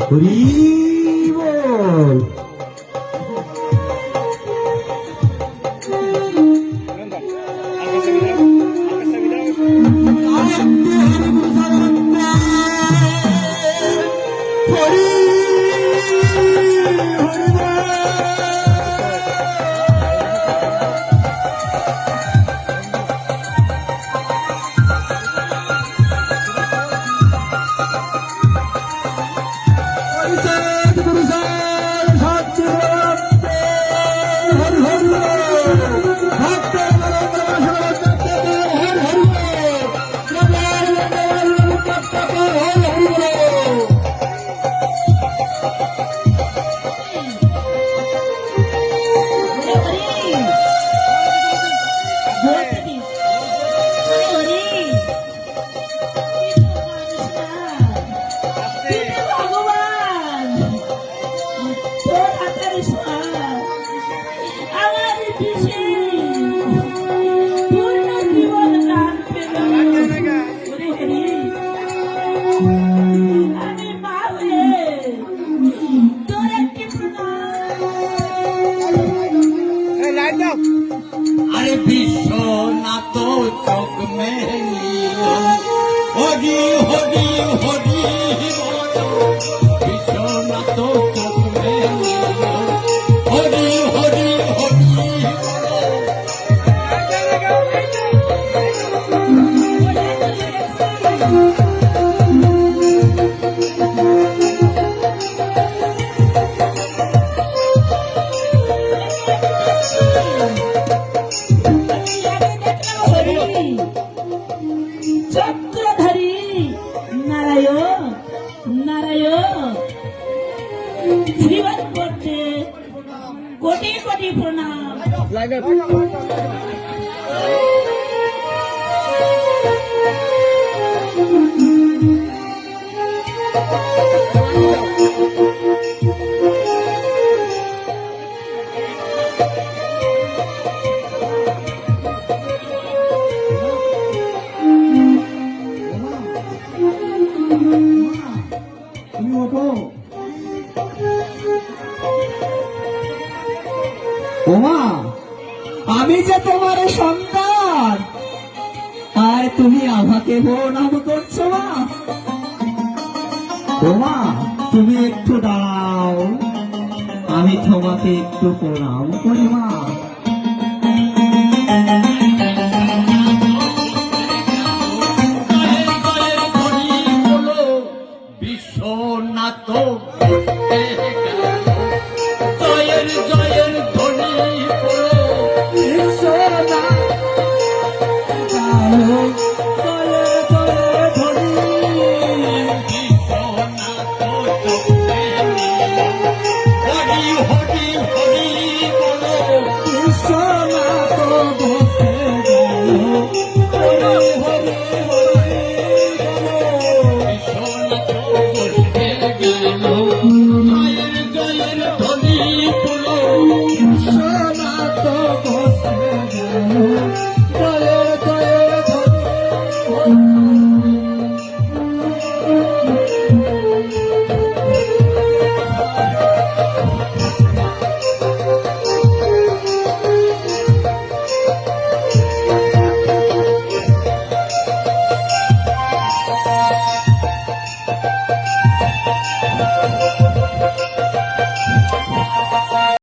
হরি বল হরি বিশ্বনাথ চোখ মেলিল হরি হরি হরি বিশ্বনাথ চোখ মেলিল শ্রীবাদ করছে কোটি কোটি প্রণাম। তুমি ওমা, আমি যে তোমার সন্তান। আর তুমি আমাকে নাম করছ মা। ওমা, তুমি একটু দাঁড়াও আমি তোমাকে একটু প্রণাম করি মা।